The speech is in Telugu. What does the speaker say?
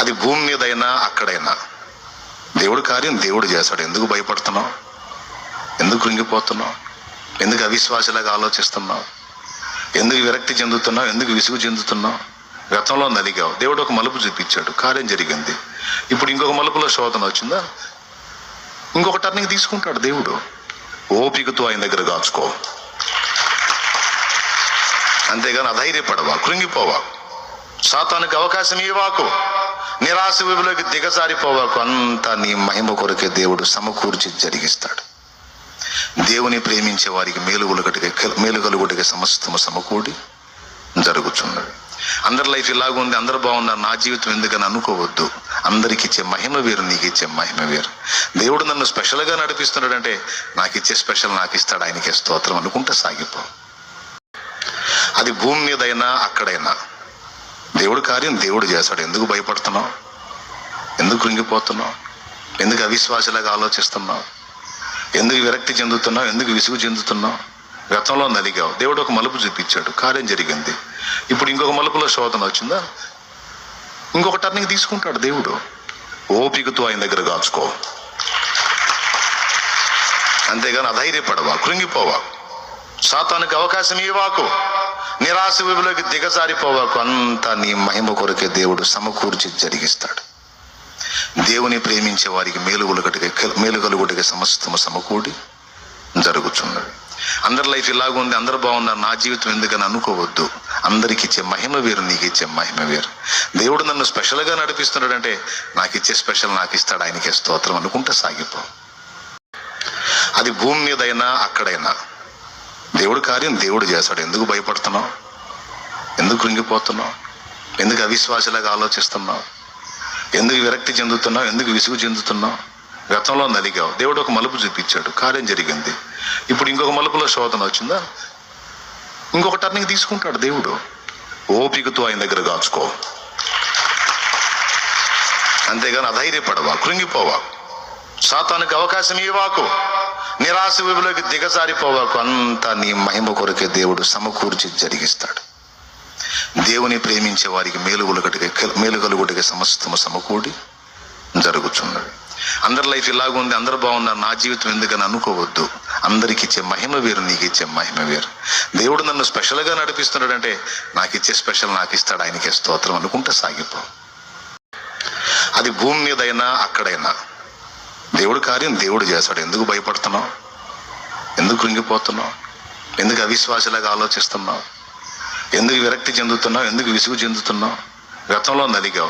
అది భూమి మీదైనా అక్కడైనా. దేవుడు కార్యం దేవుడు చేస్తాడు. ఎందుకు భయపడుతున్నావు? ఎందుకు కృంగిపోతున్నావు? ఎందుకు అవిశ్వాసలాగా ఆలోచిస్తున్నావు? ఎందుకు విరక్తి చెందుతున్నావు? ఎందుకు విసుగు చెందుతున్నావు? గతంలో నలిగావు. దేవుడు ఒక మలుపు చూపించాడు. కార్యం జరిగింది. ఇప్పుడు ఇంకొక మలుపులో శోధన వచ్చిందా? ఇంకొక టర్నింగ్ తీసుకుంటాడు దేవుడు. ఓపికతో ఆయన దగ్గర కాచుకో అంతేగాని అధైర్యపడవా? కృంగిపోవా? సాతానికి అవకాశం ఇవ్వాకు నిరాశ విభులోకి దిగజారిపోవాకు అంతా నీ మహిమ కొరకే దేవుడు సమకూర్చి జరిగిస్తాడు. దేవుని ప్రేమించే వారికి మేలు కలుగుటకే సమస్తము సమకూడి జరుగుతున్నది అందరి లైఫ్ ఇలాగుంది అందరు బాగున్నారు నా జీవితం ఎందుకని అనుకోవద్దు. అందరికి ఇచ్చే మహిమ వేరు నీకు ఇచ్చే మహిమ వేరు. దేవుడు నన్ను స్పెషల్గా నడిపిస్తున్నాడంటే నాకు ఇచ్చే స్పెషల్ నాకు ఇస్తాడు ఆయనకే స్తోత్రం అనుకుంటే సాగిపో. అది భూమి మీదైనా అక్కడైనా. దేవుడు కార్యం దేవుడు చేస్తాడు. ఎందుకు భయపడుతున్నావు? ఎందుకు కృంగిపోతున్నావు? ఎందుకు అవిశ్వాసలాగా ఆలోచిస్తున్నావు? ఎందుకు విరక్తి చెందుతున్నావు? ఎందుకు విసుగు చెందుతున్నావు? గతంలో నలిగావు దేవుడు ఒక మలుపు చూపించాడు. కార్యం జరిగింది. ఇప్పుడు ఇంకొక మలుపులో శోధన వచ్చిందా? ఇంకొక టర్నింగ్ తీసుకుంటాడు దేవుడు. ఓపికతో ఆయన దగ్గర కాచుకో అంతేగాని అధైర్యపడవా? కృంగిపోవా? సాతానికి అవకాశం ఇవ్వాకు నిరాశ విభులోకి దిగజారిపోవాకు అంతా నీ మహిమ కొరకే దేవుడు సమకూర్చి జరిగిస్తాడు. దేవుని ప్రేమించే వారికి మేలు కలుగుటకే సమస్తము సమకూడి జరుగుతున్నది అందరి లైఫ్ ఇలాగుంది అందరు బాగున్నారు నా జీవితం ఎందుకని అనుకోవద్దు. అందరికి ఇచ్చే మహిమ వేరు నీకు ఇచ్చే మహిమ వేరు. దేవుడు నన్ను స్పెషల్గా నడిపిస్తున్నాడంటే నాకు ఇచ్చే స్పెషల్ నాకు ఇస్తాడు ఆయనకే స్తోత్రం అనుకుంటే సాగిపో. అది భూమి మీదైనా అక్కడైనా. దేవుడి కార్యం దేవుడు చేస్తాడు. ఎందుకు భయపడుతున్నావు? ఎందుకు కృంగిపోతున్నావు? ఎందుకు అవిశ్వాసలాగా ఆలోచిస్తున్నావు? ఎందుకు విరక్తి చెందుతున్నావు? ఎందుకు విసుగు చెందుతున్నావు? గతంలో నలిగావు దేవుడు ఒక మలుపు చూపించాడు. కార్యం జరిగింది. ఇప్పుడు ఇంకొక మలుపులో శోధన వచ్చిందా? ఇంకొక టర్నింగ్ తీసుకుంటాడు దేవుడు. ఓపికతో ఆయన దగ్గర కాచుకో అంతేగాని అధైర్యపడవా? కృంగిపోవా? సాతానికి అవకాశం ఇవ్వాకు. నిరాశ విభులోకి దిగజారిపోవాకు అంతా నీ మహిమ కొరకే దేవుడు సమకూర్చి జరిగిస్తాడు. దేవుని ప్రేమించే వారికి మేలు కలుగుటకే మేలు కలుగుటకే సమస్తము సమకూడి జరుగుతున్నది అందరి లైఫ్ ఇలాగుంది అందరు బాగున్నారు నా జీవితం ఎందుకని అనుకోవద్దు. అందరికి ఇచ్చే మహిమ వేరు నీకు ఇచ్చే మహిమ వేరు. దేవుడు నన్ను స్పెషల్గా నడిపిస్తున్నాడంటే నాకు ఇచ్చే స్పెషల్ నాకు ఇస్తాడు ఆయనకే స్తోత్రం అనుకుంటే సాగిపో. అది భూమి మీదైనా అక్కడైనా. దేవుడి కార్యం దేవుడు చేస్తాడు. ఎందుకు భయపడుతున్నావు? ఎందుకు కృంగిపోతున్నావు? ఎందుకు అవిశ్వాసలాగా ఆలోచిస్తున్నావు? ఎందుకు విరక్తి చెందుతున్నావు? ఎందుకు విసుగు చెందుతున్నావు? గతంలో నలిగావు